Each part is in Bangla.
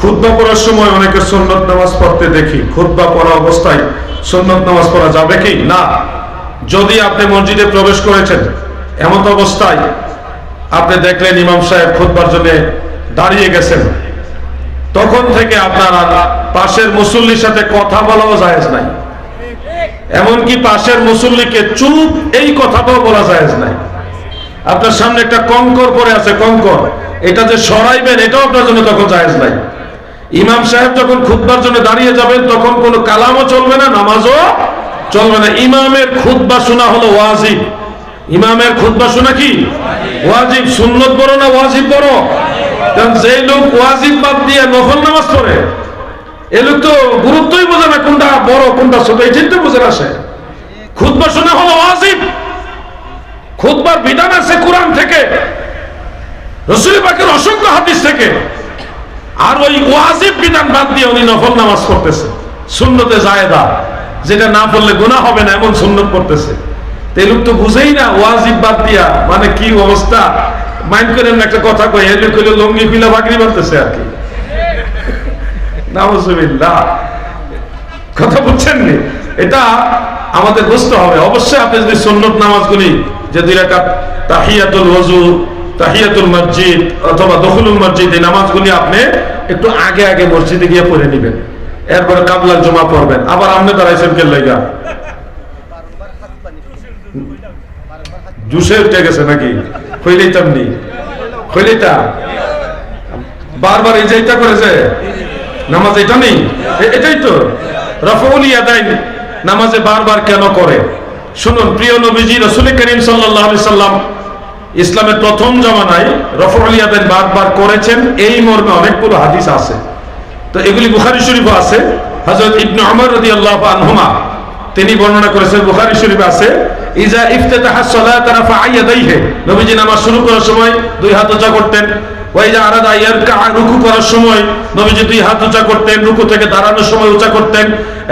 খুদ্া পড়ার সময় অনেকে সুন্নত নামাজ পড়তে দেখি। খুদ্া পড়া অবস্থায় সুন্নত নামাজ পড়া যাবে কি? না। যদি আপনি মসজিদে প্রবেশ করেছেন এমন অবস্থায় আপনি দেখলেন ইমাম সাহেব খুদ্বার জন্য দাঁড়িয়ে গেছেন। তখন থেকে আপনার পাশের মুসল্লির সাথে কথা বলাও জায়েজ নাই। এমনকি পাশের মুসল্লিকে চুপ এই কথাটাও বলা জায়েজ নাই। আপনার সামনে একটা কঙ্কর পরে আছে, কঙ্কর। এটা যে সরাইবেন, এটাও আপনার জন্য তখন জায়েজ নাই। ইমাম সাহেব যখন খুতবার জন্য দাঁড়িয়ে যাবেন, তখন কোনো কালামও চলবে না, নামাজও চলবে না। ইমামের খুতবা শোনা হলো ওয়াজিব। ইমামের খুতবা শোনা কি? ওয়াজিব। সুন্নত বড় না ওয়াজিব বড় যে লোক ওয়াজিব বাদ দিয়ে নফল নামাজ পড়ে, এ লোক তো গুরুত্বই বোঝে না কোনটা বড়, কোনটা ছোট, এই চিন্তা বুঝে আসে খুতবা শোনা হলো ওয়াজিব। খুতবার বিধান আছে কোরআন থেকে রসুল পাকের অসংখ্য হাদিস থেকে। আর ওই ওয়াজিব বিধান বাদ দিয়ে উনি নফল নামাজ পড়তেছে। সুন্নতে জায়েদা, যেটা না পড়লে গুনাহ হবে না, এমন সুন্নত তো এই লোক তো বুঝেই না ওয়াজিব বাদ দিয়া মানে কি অবস্থা? মাইন্ড করেন না, একটা কথা কই এলে কইলে লঙ্গি পিলা বাকরি বানতেছে আর কি। নাউজুবিল্লাহ। কথা বুঝছেন নি? এটা আমাদের বুঝতে হবে। অবশ্যই আপনি যদি সুন্নত নামাজগুলি, যে দুই রাকাত তাহিয়াতুল ওযু তাহিয়াতুল মসজিদ অথবা দখলুল মসজিদ, এই নামাজগুলি আপনি একটু আগে আগে মসজিদে গিয়ে পড়ে নেবেন। এরপরে কাবলার জমা পড়বেন। আবার আপনি দাঁড়াইছেন কে লাইগা? জুসে উঠে গেছে নাকি? বারবার এই করেছে? নামাজ এটা নেই? এটাই তো। রফউল ইয়াদাইন, নামাজে বারবার কেন করে? শুনুন, প্রিয় নবীজি, রসুল করিম সাল্লাল্লাহু সাল্লাম ইসলামের প্রথম জামানায় রফউল ইয়াদাইন বারবার করেছেন, এই মর্মে অনেকগুলো হাদিস আছে। তো এগুলি বুখারী শরীফ আছে। হযরত ইবনে ওমর রাদিয়াল্লাহু আনহুমা, তিনি বর্ণনা করেছেন, বুখারী শরীফ আছে, ইজা ইফতাতাহা সালাত রাফা ইয়াদাইহি নবীজি নামাজ শুরু করার সময় দুই হাত উঁচা করতেন ওয়াইজা আরাদা ইয়ারকা রুকু করার সময় নবীজি দুই হাত উঁচা করতেন, রুকু থেকে দাঁড়ানোর সময় উঁচা করতেন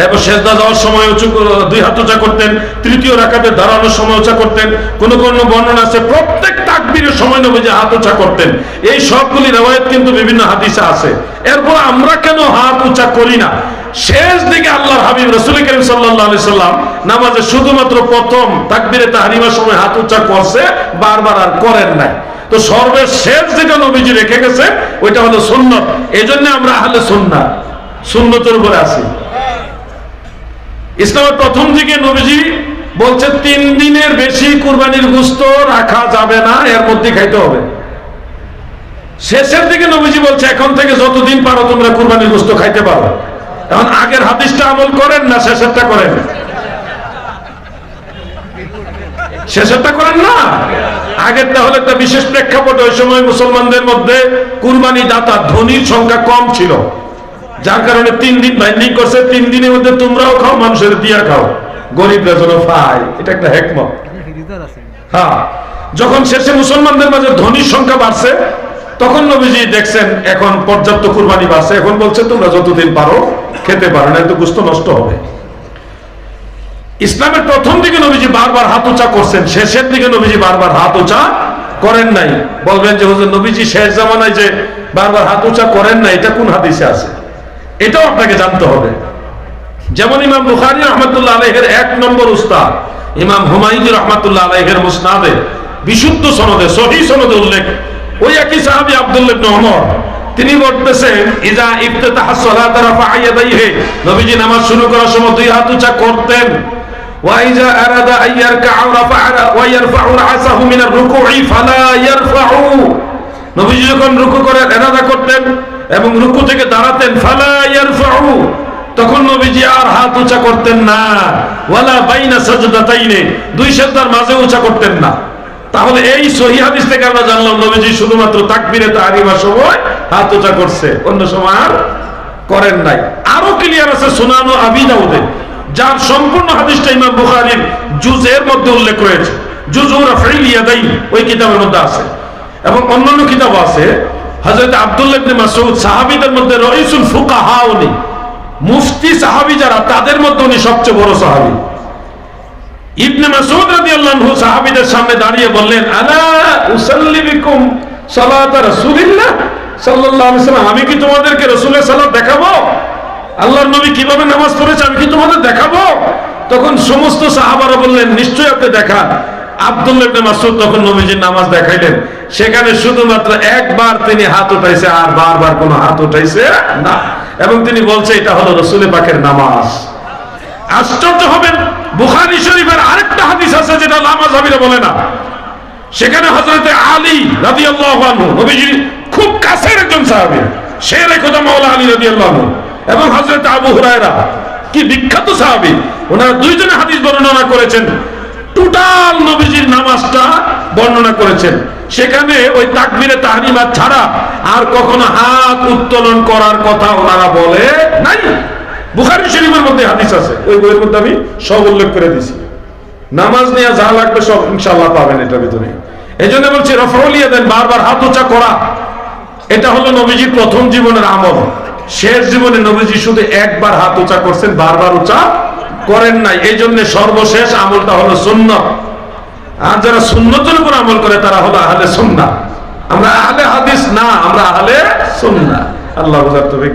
এবং সেজদা যাওয়ার সময় উঁচু দুই হাত উঁচা করতেন, তৃতীয় রাকাতে দাঁড়ানোর সময় উঁচা করতেন, কোন কোন বর্ণনা আছে, প্রত্যেক তাকবীরের সময় নবীজি হাত উঁচা করতেন। এই সবগুলি রেওয়ায়েত কিন্তু বিভিন্ন হাদিসে আছে। এরপর আমরা কেন হাত উঁচা করি না? শেষ দিকে আল্লাহর হাবিব রসুল করিম আলাইহি সাল্লাম নামাজে শুধুমাত্র প্রথম তাকবীরে তাহরিমার সময় হাত উঁচা করছে, বারবার আর করেন নাই। তো সর্বশেষ যেটা নবীজি রেখে গেছে, ওইটা হলো সুন্নত। এই জন্য আমরা আহলে সুন্নাত, সুন্নতের উপরে আছি। ইসলামের প্রথম দিকে নবীজি বলছে, তিন দিনের বেশি কুরবানির গুস্ত রাখা যাবে না, এর মধ্যে খাইতে হবে। শেষের দিকে নবীজি বলছে, এখন থেকে যতদিন পারো তোমরা কুরবানির গোস্ত খাইতে পারো। এখন আগের হাদিসটা আমল করেন না শেষেরটা করেন? শেষেরটা করেন না? আগের তাহলে একটা বিশেষ প্রেক্ষাপট, ওই সময় মুসলমানদের মধ্যে কুরবানি দাতা ধনির সংখ্যা কম ছিল। যার কারণে তিন দিন বাইন্ডিং করছে, তিন দিনের মধ্যে তোমরাও খাও, মানুষের দিয়া খাও। গরিবরা যেন পায়, এটা একটা হেকমত। হ্যাঁ যখন শেষে মুসলমানদের মাঝে ধনির সংখ্যা বাড়ছে, তখন নবীজি দেখছেন, এখন পর্যাপ্ত কুরবানি বাড়ছে। এখন বলছে, তোমরা যতদিন পারো, খেতে পারো না তো গুস্ত নষ্ট হবে। ইসলামের প্রথম দিকে নবীজি বারবার হাত উঁচা করছেন। শেষের দিকে নবীজি বারবার হাত উঁচা করেন নাই। বলবেন যে, হুজুর, নবীজি শেষ জামানায় যে বারবার হাত উঁচা করেন না এটা কোন হাদিসে আছে? এটাও আপনাকে জানতে হবে। যেমন ইমাম বুখারি রহমতুল্লাহ আলহের এক নম্বর উস্তাদ, ইমাম হুমায়ুদুর রহমতুল্লাহ আলহের মুসনাদে বিশুদ্ধ সনদে, সহি সনদে উল্লেখ। ওই একই সাহাবি আবদুল্লাহ নহমর তিনি বলতেছেন, ইজা ইফতেতাহ সালাত রাফা ইয়াদাইহি নবীজি নামাজ শুরু করার সময় দুই হাত উঁচা করতেন। ওয়া ইজা আরাদা আইয়ারকা রাফা ওয়া ইয়ারফাউ রাসাহু মিনার রুকুই ফালা ইয়ারফাউ নবীজি যখন রুকু করে এরাদা করতেন। এবং রুকু থেকে দাঁড়াতেন তখন নবীজি আর হাত উঁচা করতেন না। ওয়ালা বাইনা সাজদাতাইনে। দুই সেজদার মাঝে উঁচা করতেন না। তাহলে এই সহি হাদিস থেকে আমরা জানলাম, নবীজি শুধুমাত্র তাকবীরে তাহরিমার সময় হাত উঁচা করছে। অন্য সময় আর করেন নাই। আরও ক্লিয়ার আছে সুনানো আবি দাউদে যার সম্পূর্ণ হাদিসটা ইমাম বুখারীর জুজের মধ্যে উল্লেখ রয়েছে। জুজুর রাফিল ইয়াদাইন, ওই কিতাবের মধ্যে আছে। এবং অন্যান্য কিতাব আছে। হযরত আব্দুল্লাহ ইবনে মাসউদ সাহাবীদের মধ্যে রইসুল ফুকাহা উনি। মুফতি সাহাবী যারা, তাদের মধ্যে উনি সবচেয়ে বড় সাহাবী। ইবনে মাসউদ রাদিয়াল্লাহু আনহু সাহাবীদের সামনে দাঁড়িয়ে বললেন, আলা উসাল্লি বিকুম সালাত রাসূলিল্লাহ? সাল্লাল্লাহু আলাইহি সাল্লাম, আমি কি তোমাদেরকে রসুলের সালাত দেখাবো? আল্লাহর নবী কীভাবে নামাজ পড়েছে আমি কি তোমাদের দেখাবো? তখন সমস্ত সাহাবারা বললেন, নিশ্চয়ই আপনি দেখান। আব্দুল্লাহ নামাজ দেখাইলেন। সেখানে শুধুমাত্র একবার তিনি হাত উঠাইছে, আর বারবার কোনো হাত উঠাইছে না। এবং তিনি বলছে, এটা হলো রসুলের পাকের নামাজ। আশ্চর্য হবেন, বুখারী শরীফের আরেকটা হাদিস আছে যেটা লামা জাবিরা বলে না। সেখানে হজরতে আলী রাদিয়াল্লাহু আনহু, নবীজির খুব কাছের একজন সাহাবী শের খোদা মাওলা আলী রাদিয়াল্লাহু আনহু। এবং হযরত আবু হুরায়রা, কি বিখ্যাত সাহাবী, ওনারা দুইজনে হাদিস বর্ণনা করেছেন। টোটাল নবীজির নামাজটা বর্ণনা করেছেন। সেখানে ওই তাকবীরে তাহরিমাত ছাড়া আর কখনো হাত উত্তোলন করার কথা ওনারা বলে নাই। বুখারী শরীফের মধ্যে হাদিস আছে। ওই বইয়ের মধ্যে আমি সব উল্লেখ করে দিছি নামাজ নিয়ে যা লাগবে সব ইনশাল্লাহ পাবেন এটার ভিতরে। এই জন্য বলছি রফরলিয়া দেন বারবার হাত উঁচা করা, এটা হলো নবীজির প্রথম জীবনের আমল। শেষ জীবনে নবীজি শুধু একবার হাত উঁচা করছেন, বারবার উঁচা করেন নাই। এই জন্য সর্বশেষ আমলটা হলো শূন্য আর যারা সুন্নতের উপর আমল করে, তারা হলো আহলে সুন্নাহ। আমরা আহলে হাদিস না, আমরা আহলে সুন্নাহ। আল্লাহ বুঝার তো আমি